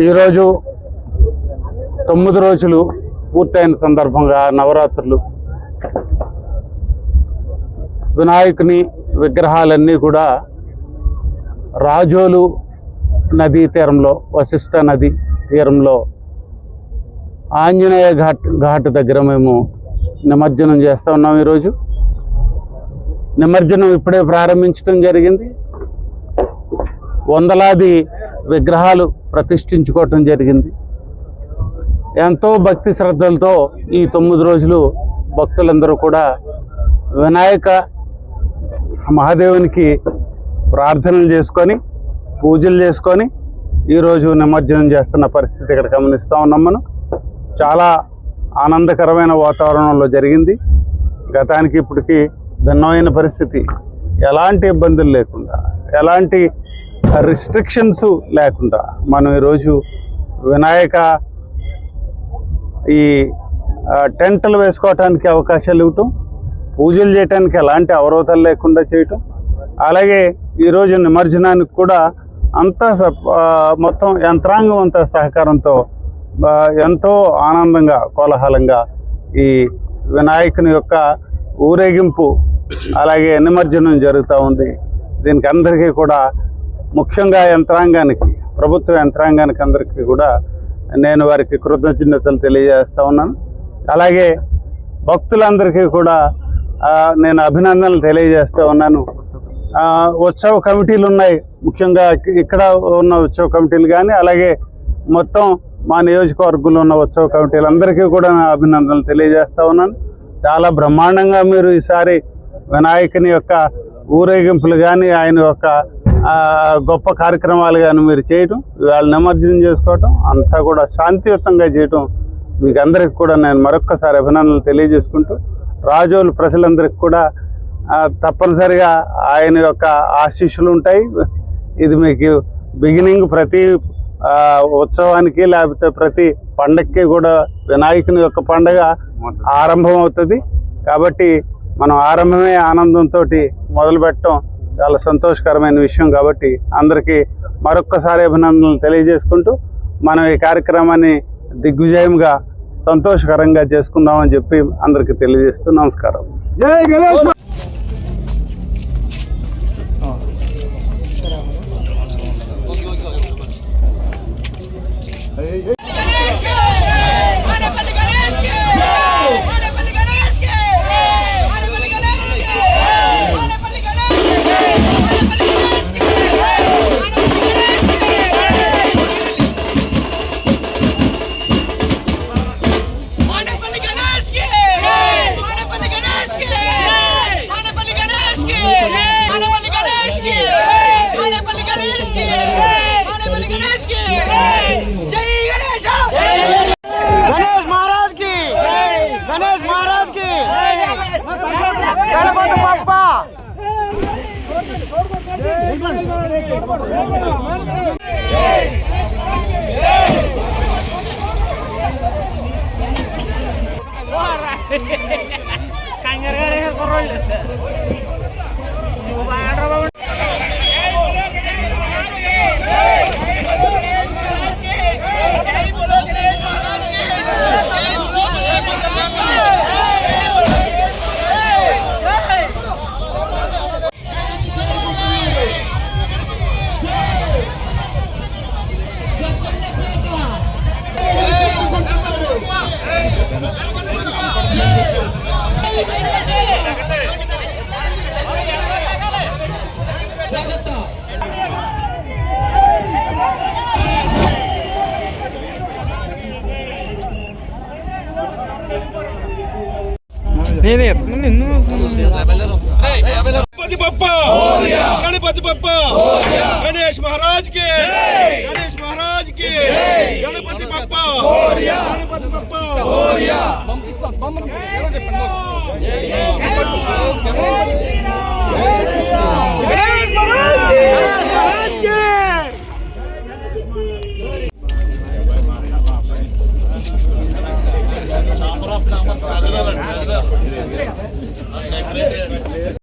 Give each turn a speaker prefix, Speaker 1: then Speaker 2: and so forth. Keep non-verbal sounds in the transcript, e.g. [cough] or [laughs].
Speaker 1: ఈరోజు తొమ్మిది రోజులు పూర్తయిన సందర్భంగా నవరాత్రులు. వినాయకుని విగ్రహాలన్నీ కూడా రాజోలు నదీ తీరంలో వశిష్ట నది తీరంలో ఆంజనేయ ఘాట్ ఘాట్ దగ్గర మేము నిమజ్జనం చేస్తూ ఉన్నాం ఈరోజు. నిమజ్జనం ఇప్పుడే ప్రారంభించడం జరిగింది. వందలాది విగ్రహాలు ప్రతిష్ఠించుకోవటం జరిగింది. ఎంతో భక్తి శ్రద్ధలతో ఈ తొమ్మిది రోజులు భక్తులందరూ కూడా వినాయక మహాదేవునికి ప్రార్థనలు చేసుకొని పూజలు చేసుకొని ఈరోజు నిమజ్జనం చేస్తున్న పరిస్థితి ఇక్కడ గమనిస్తూ ఉన్నాం మనం. చాలా ఆనందకరమైన వాతావరణంలో జరిగింది. గతానికి ఇప్పటికీ భిన్నమైన పరిస్థితి. ఎలాంటి ఇబ్బందులు లేకుండా ఎలాంటి రిస్ట్రిక్షన్స్ లేకుండా మనం ఈరోజు వినాయక ఈ టెంట్లు వేసుకోవటానికి అవకాశాలు ఇవ్వటం పూజలు చేయటానికి ఎలాంటి అవరోధాలు లేకుండా చేయటం అలాగే ఈరోజు నిమజ్జనానికి కూడా అంతా మొత్తం యంత్రాంగం అంతా సహకారంతో ఎంతో ఆనందంగా కోలాహలంగా ఈ వినాయకుని యొక్క ఊరేగింపు అలాగే నిమజ్జనం జరుగుతూ ఉంది. దీనికి అందరికీ కూడా ముఖ్యంగా యంత్రాంగానికి ప్రభుత్వ యంత్రాంగానికి అందరికీ కూడా నేను వారికి కృతజ్ఞతలు తెలియజేస్తూ ఉన్నాను. అలాగే భక్తులందరికీ కూడా నేను అభినందనలు తెలియజేస్తూ ఉన్నాను. ఉత్సవ కమిటీలు ఉన్నాయి. ముఖ్యంగా ఇక్కడ ఉన్న ఉత్సవ కమిటీలు కానీ అలాగే మొత్తం మా నియోజకవర్గంలో ఉన్న ఉత్సవ కమిటీలు అందరికీ కూడా నా అభినందనలు తెలియజేస్తా ఉన్నాను. చాలా బ్రహ్మాండంగా మీరు ఈసారి వినాయకుని యొక్క ఊరేగింపులు కానీ ఆయన యొక్క గొప్ప కార్యక్రమాలు కానీ మీరు చేయటం వాళ్ళు నిమజ్జనం చేసుకోవటం అంతా కూడా శాంతియుతంగా చేయటం మీకు అందరికి కూడా నేను మరొక్కసారి అభినందనలు తెలియజేసుకుంటూ రాజోలు ప్రజలందరికీ కూడా తప్పనిసరిగా ఆయన యొక్క ఆశీస్సులు ఉంటాయి. ఇది మీకు బిగినింగ్ ప్రతి ఉత్సవానికి లేకపోతే ప్రతి పండగకి కూడా వినాయకుని యొక్క పండగ ఆరంభం అవుతుంది కాబట్టి మనం ఆరంభమే ఆనందంతో మొదలు పెట్టడం చాలా సంతోషకరమైన విషయం కాబట్టి అందరికీ మరొక్కసారి అభినందనలు తెలియజేసుకుంటూ మనం ఈ కార్యక్రమాన్ని దిగ్విజయంగా సంతోషకరంగా చేసుకుందామని చెప్పి అందరికీ తెలియజేస్తూ నమస్కారం. [laughs]
Speaker 2: kangergareher korol నేను. ఎత్తున్నా
Speaker 3: నిన్ను గణపతి బప్ప. గణపతి బప్ప. గణేష్ మహారాజ్కి. గణేష్ మహారాజ్కి. గణపతి బప్ప. గణపతి బప్ప. గణేష్